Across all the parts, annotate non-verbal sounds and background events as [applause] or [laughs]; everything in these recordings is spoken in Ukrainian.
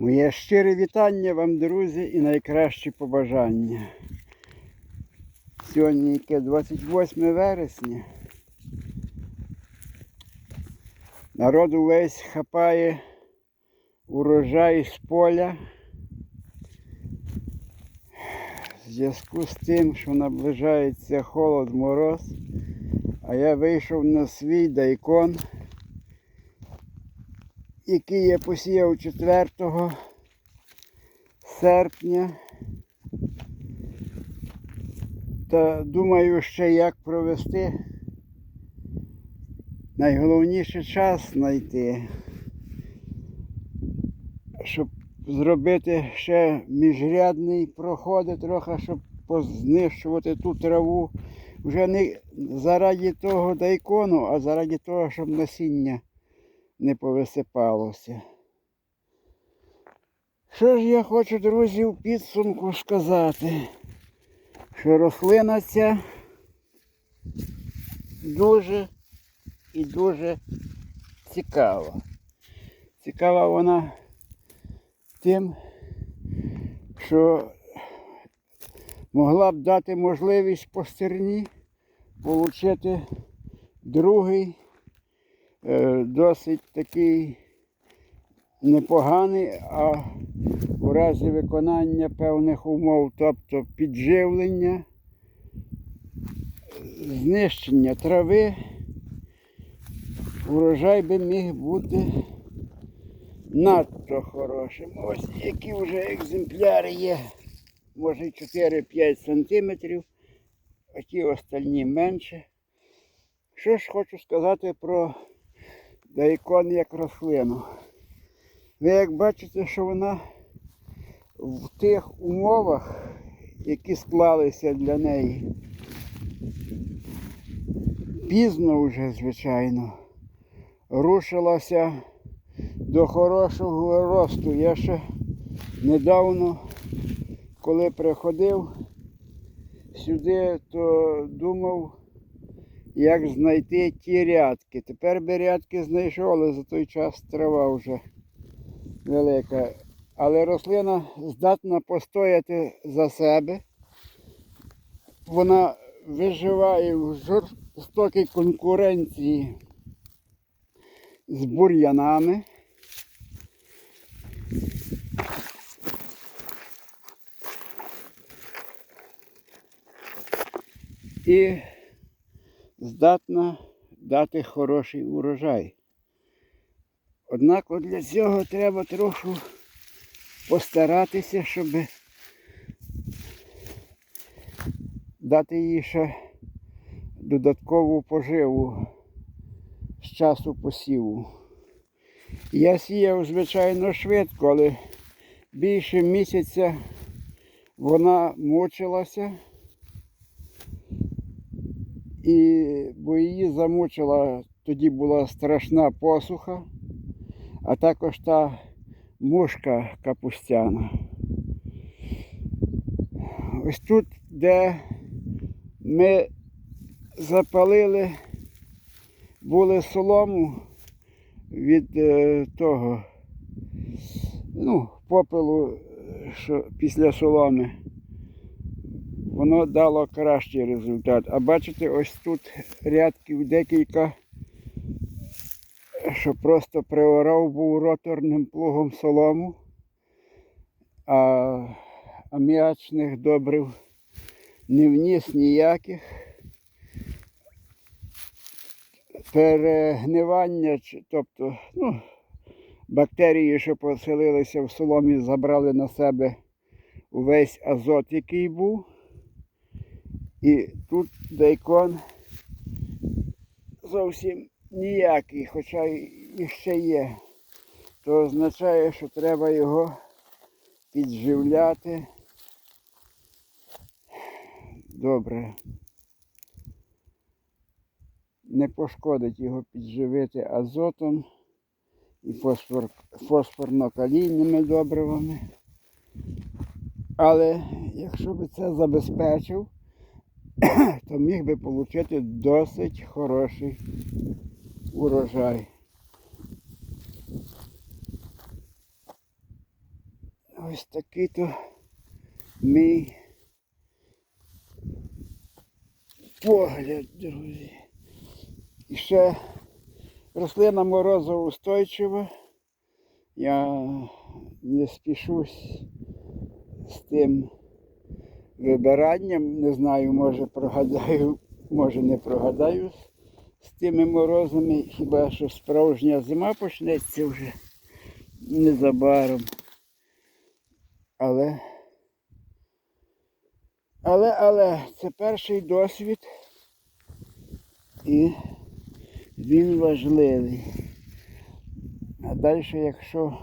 Моє щире вітання вам, друзі, і найкращі побажання. Сьогодні яке 28 вересня. Народу весь хапає урожай з поля. В зв'язку з тим, що наближається холод мороз, а я вийшов на свій дайкон, який я посіяв 4 серпня. Та думаю ще як провести. Найголовніше час знайти, щоб зробити ще міжрядний проходи трохи, щоб познищувати ту траву. Вже не заради того дайкону, а заради того, щоб насіння не повисипалося. Що ж я хочу, друзі, в підсумку сказати, що рослина ця дуже і дуже цікава. Цікава вона тим, що могла б дати можливість по стерні отримати другий, досить такий непоганий, а у разі виконання певних умов, тобто підживлення, знищення трави, урожай би міг бути надто хорошим. Ось які вже екземпляри є, може 4-5 сантиметрів, а ті остальні менше. Що ж хочу сказати про дайкон як рослину. Ви як бачите, що вона в тих умовах, які склалися для неї, пізно вже, звичайно, рушилася до хорошого росту. Я ще недавно, коли приходив сюди, то думав, як знайти ті рядки. Тепер би рядки знайшов, але за той час трава вже велика. Але рослина здатна постояти за себе. Вона виживає в жорстокій конкуренції з бур'янами. І здатна дати хороший урожай. Однак для цього треба трохи постаратися, щоб дати їй ще додаткову поживу з часу посіву. Я сіяв, звичайно, швидко, але більше місяця вона мучилася. І бо її замучила, тоді була страшна посуха, а також та мушка капустяна. Ось тут, де ми запалили, були солому від е, того, ну, попелу, що після соломи воно дало кращий результат. А бачите, ось тут рядків декілька, що просто приорав був роторним плугом солому, а аміачних добрив не вніс ніяких. Перегнивання, тобто, ну, бактерії, що поселилися в соломі, забрали на себе увесь азот, який був. І тут дайкон зовсім ніякий, хоча і ще є. То означає, що треба його підживляти. Добре. Не пошкодить його підживити азотом і фосфор, фосфорно-калійними добривами. Але якщо би це забезпечив, [clears throat] то міг би отримати досить хороший урожай. Ось такий то мій погляд, друзі. І ще рослина морозоустойчива. Я не спішусь з тим вибиранням. Не знаю, може прогадаю, може не прогадаю з- тими морозами. Хіба що справжня зима почнеться вже незабаром. Але, але, але це перший досвід і він важливий. А далі, якщо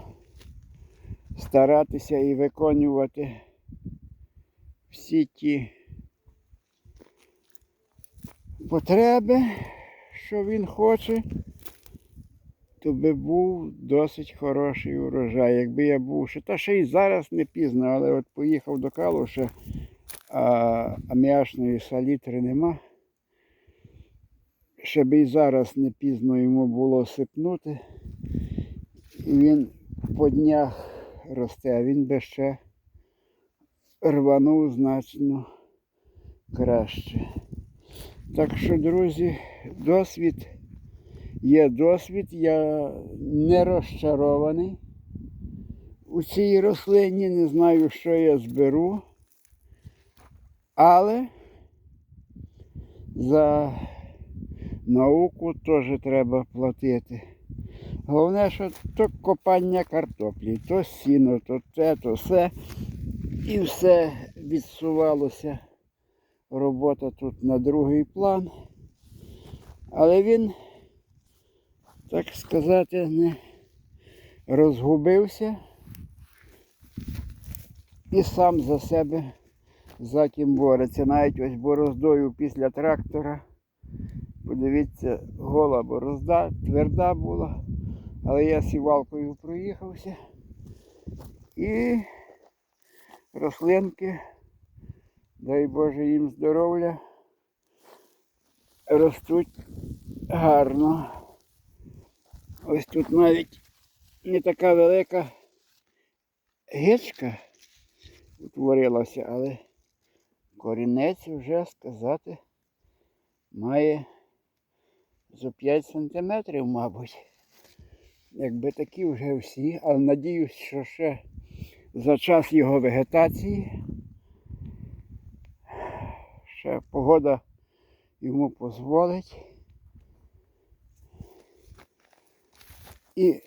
старатися і виконувати всі ті потреби, що він хоче, то би був досить хороший урожай. Якби я був ще, та ще й зараз не пізно, але от поїхав до Калуша, а аміачної салітри нема. Ще би і зараз не пізно йому було сипнути. І він по днях росте, а він би ще рванув значно краще. Так що, друзі, досвід є досвід, я не розчарований у цій рослині, не знаю, що я зберу, але за науку теж треба платити. Головне, що то копання картоплі, то сіно, то те, то все. І все відсувалося. Робота тут на другий план. Але він, так сказати, не розгубився і сам за себе затім бореться. Навіть ось бороздою після трактора. Подивіться, гола борозда, тверда була, але я сівалкою проїхався. І рослинки, дай Боже їм здоров'я, ростуть гарно. Ось тут навіть не така велика гичка утворилася, але корінець вже сказати має за 5 сантиметрів, мабуть. Якби такі вже всі, але надіюсь, що ще за час його вегетації ще погода йому дозволить. І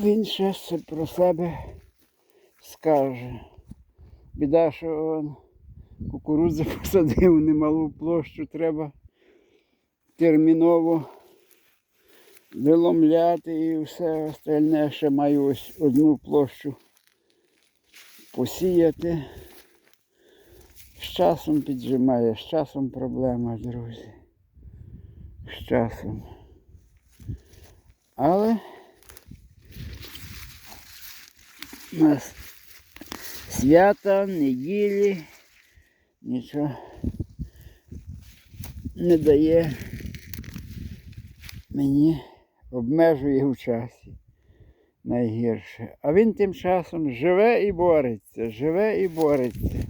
він ще про себе скаже. Біда, що кукурудзу [laughs] посадив немалу площу, треба терміново виломляти і все остальне ще маю ось одну площу посіяти. З часом піджимає, з часом проблема, друзі. З часом. Але у нас свята, неділі, нічого не дає мені обмежує в часі найгірше. А він тим часом живе і бореться, живе і бореться.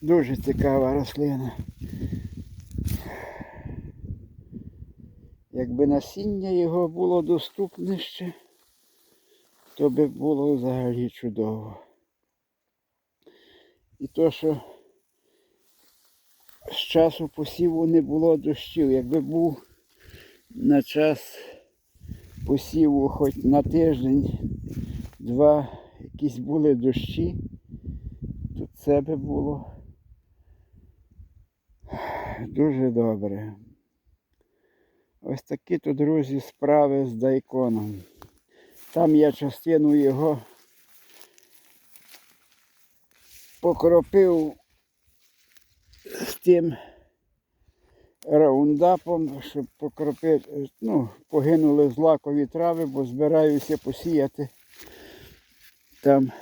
Дуже цікава рослина. Якби насіння його було доступне то би було взагалі чудово. І то, що з часу посіву не було дощів. Якби був на час посіву хоч на тиждень, два якісь були дощі, то це би було дуже добре. Ось такі то, друзі, справи з дайконом. Там я частину його покропив з тим раундапом, щоб покропити, ну, погинули злакові трави, бо збираюся посіяти. Там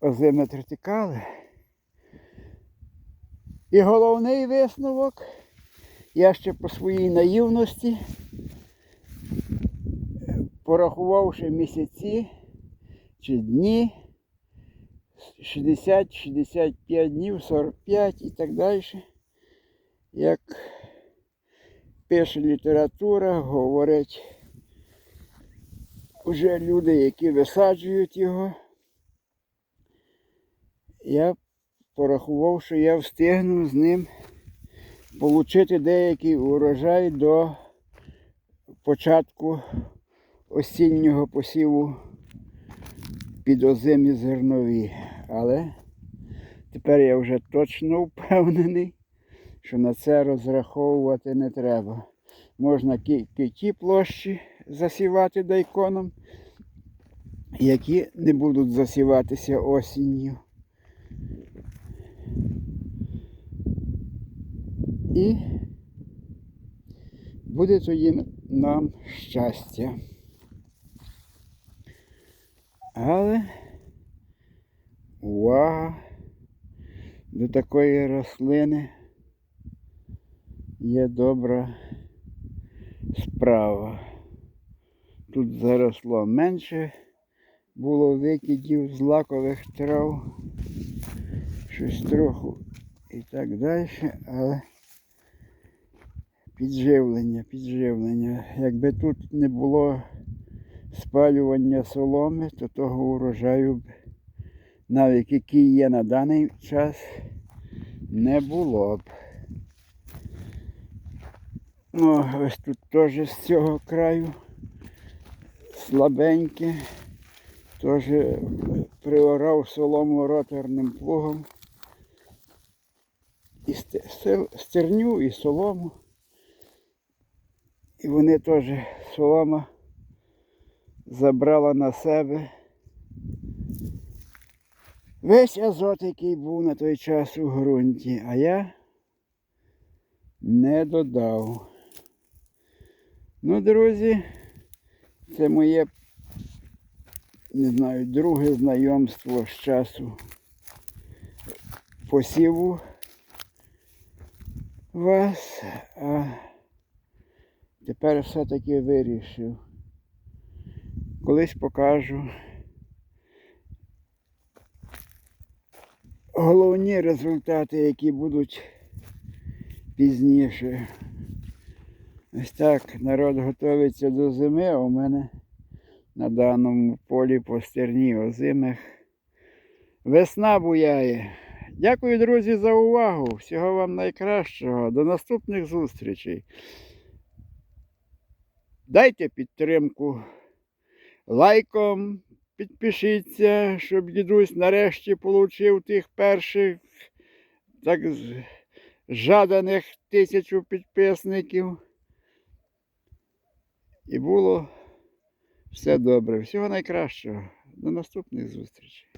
озими третикали. І головний висновок, я ще по своїй наївності, порахувавши місяці, чи дні. 60, 65 днів, 45 і так далі. Як пише література, говорять вже люди, які висаджують його. Я порахував, що я встигну з ним отримати деякий урожай до початку осіннього посіву під озимі зернові. Але тепер я вже точно впевнений, що на це розраховувати не треба. Можна ті площі засівати дайконом, які не будуть засіватися осінню. І буде тоді нам щастя. Але увага до такої рослини є добра справа. Тут заросло менше, було викидів злакових трав, щось трохи і так далі, але підживлення, підживлення. Якби тут не було спалювання соломи, то того урожаю б, навіть який є на даний час, не було б. О, ось тут теж з цього краю слабеньке. Теж приорав солому роторним плугом. І стерню, і солому. І вони теж солома забрала на себе весь азот, який був на той час у ґрунті, а я не додав. Ну, друзі, це моє, не знаю, друге знайомство з часу посіву вас, а тепер все-таки вирішив. Колись покажу головні результати, які будуть пізніше. Ось так народ готується до зими, а у мене на даному полі по стерні озимих весна буяє. Дякую, друзі, за увагу. Всього вам найкращого. До наступних зустрічей. Дайте підтримку лайком, підпишіться, щоб дідусь нарешті отримав тих перших так жаданих тисячу підписників. І було все добре. Всього найкращого. До наступних зустрічей.